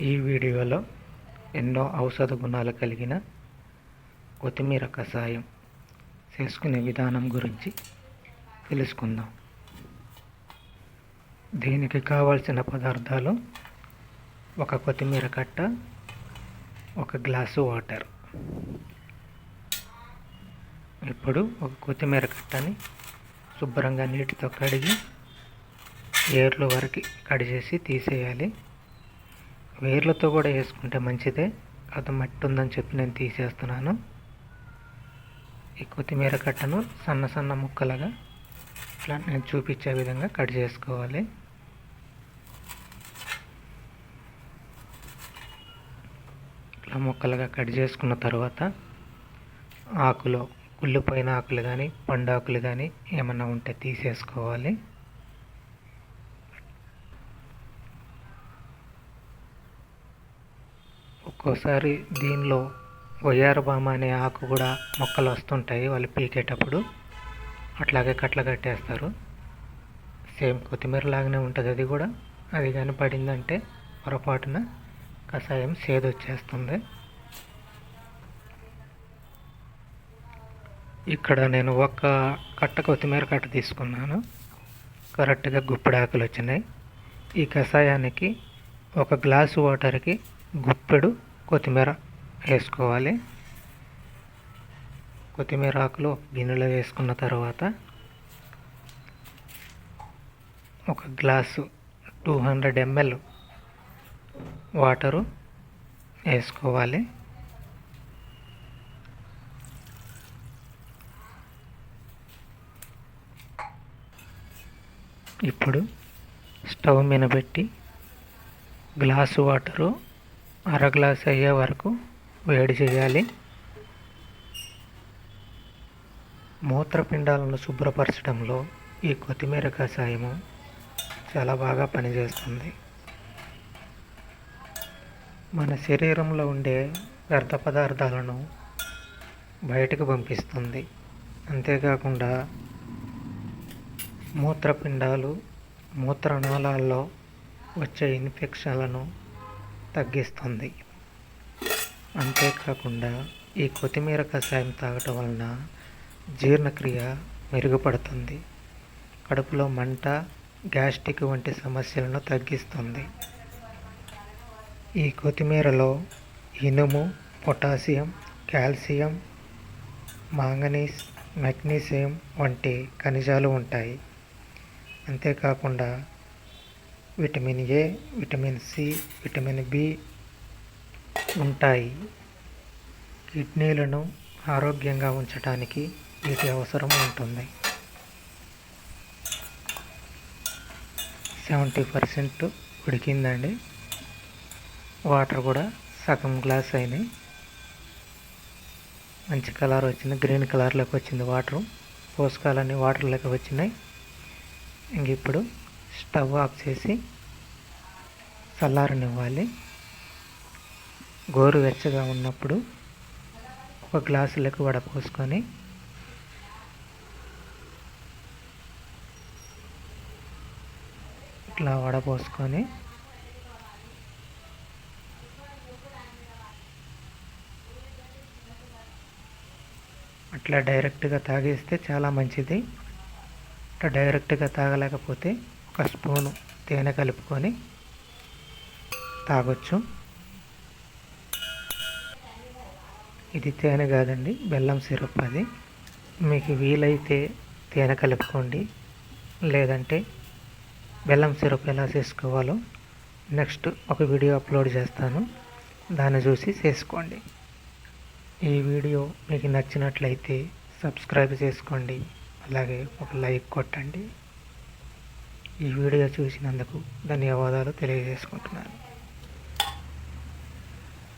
ఈ వీడియోలో ఎన్నో ఔషధ గుణాలు కలిగిన కొత్తిమీర కషాయం చేసుకునే విధానం గురించి తెలుసుకుందాం. దీనికి కావాల్సిన పదార్థాలు ఒక కొత్తిమీర కట్ట ఒక గ్లాసు వాటర్. ఇప్పుడు ఒక కొత్తిమీర కట్టని శుభ్రంగా నీటితో కడిగి ఏర్లు వరకు కడిచేసి తీసేయాలి. వేర్లతో కూడా వేసుకుంటే మంచిదే. అది మట్టి ఉందని చెప్పి నేను తీసేస్తున్నాను. ఈ కొత్తిమీర కట్టను సన్న సన్న ముక్కలుగా. ఇట్లా నేను చూపించే విధంగా కట్ చేసుకోవాలి. ఇట్లా ముక్కలుగా కట్ చేసుకున్న తర్వాత ఆకులో కుళ్ళిపోయిన ఆకులు కానీ పండాకులు కానీ ఏమన్నా ఉంటే తీసేసుకోవాలి. ఒక్కోసారి దీనిలో వయ్యారబామ అనే ఆకు కూడా మొక్కలు వస్తుంటాయి వాళ్ళు పీకేటప్పుడు. అట్లాగే కట్ల కట్టేస్తారు. సేమ్ కొత్తిమీర లాగానే ఉంటుంది అది కూడా. అది కానీ పడిందంటే పొరపాటున కషాయం సేదొచ్చేస్తుంది ఇక్కడ నేను ఒక కట్ట కొత్తిమీర కట్ట తీసుకున్నాను. కరెక్ట్గా గుప్పెడు ఆకులు వచ్చినాయి ఈ కషాయానికి ఒక గ్లాసు వాటర్కి గుప్పెడు కొత్తిమీర వేసుకోవాలి. కొత్తిమీర ఆకులు గిన్నెలో వేసుకున్న తర్వాత ఒక glass two hundred ML water వేసుకోవాలి. ఇప్పుడు స్టవ్ మీద పెట్టి గ్లాసు వాటరు అర గ్లాస్ అయ్యే వరకు వేడి చేయాలి. మూత్రపిండాలను శుభ్రపరచడంలో ఈ కొత్తిమీర కషాయము చాలా బాగా పనిచేస్తుంది. మన శరీరంలో ఉండే వ్యర్థ పదార్థాలను బయటకు పంపిస్తుంది. అంతేకాకుండా మూత్రపిండాలు మూత్రనాళాల్లో వచ్చే ఇన్ఫెక్షన్లను తగ్గిస్తుంది. అంతేకాకుండా ఈ కొత్తిమీర కషాయం తాగటం వలన జీర్ణక్రియ మెరుగుపడుతుంది. కడుపులో మంట గ్యాస్ట్రిక్ వంటి సమస్యలను తగ్గిస్తుంది. ఈ కొత్తిమీరలో ఇనుము పొటాషియం కాల్షియం మాంగనీస్ మెగ్నీషియం వంటి ఖనిజాలు ఉంటాయి. అంతేకాకుండా vitamin A vitamin C vitamin B ఉంటాయి. కిడ్నీలను ఆరోగ్యంగా ఉంచడానికి వీటి అవసరం ఉంటుంది. Seventy percent ఉడికిందండి. వాటర్ కూడా సగం గ్లాస్ అయినాయి. మంచి కలర్ వచ్చింది. గ్రీన్ కలర్లోకి వచ్చింది వాటర్. పోషకాలన్నీ వాటర్లోకి వచ్చినాయి. ఇంక ఇప్పుడు స్టవ్ ఆఫ్ చేసి చల్లారనివ్వాలి. గోరువెచ్చగా ఉన్నప్పుడు ఒక గ్లాసులకు వడపోసుకొని ఇట్లా వడపోసుకొని అట్లా డైరెక్ట్గా తాగేస్తే చాలా మంచిది. అట్లా డైరెక్ట్గా తాగలేకపోతే ఒక స్పూను తేనె కలుపుకొని తాగొచ్చు. ఇది తేనె కాదండి బెల్లం సిరప్ అది. మీకు వీలైతే తేనె కలుపుకోండి. లేదంటే బెల్లం సిరప్ ఎలా చేసుకోవాలో నెక్స్ట్ ఒక వీడియో అప్లోడ్ చేస్తాను. దాన్ని చూసి చేసుకోండి. ఈ వీడియో మీకు నచ్చినట్లయితే సబ్స్క్రైబ్ చేసుకోండి. అలాగే ఒక లైక్ కొట్టండి. ఈ వీడియో చూసినందుకు ధన్యవాదాలు తెలియజేసుకుంటున్నాను.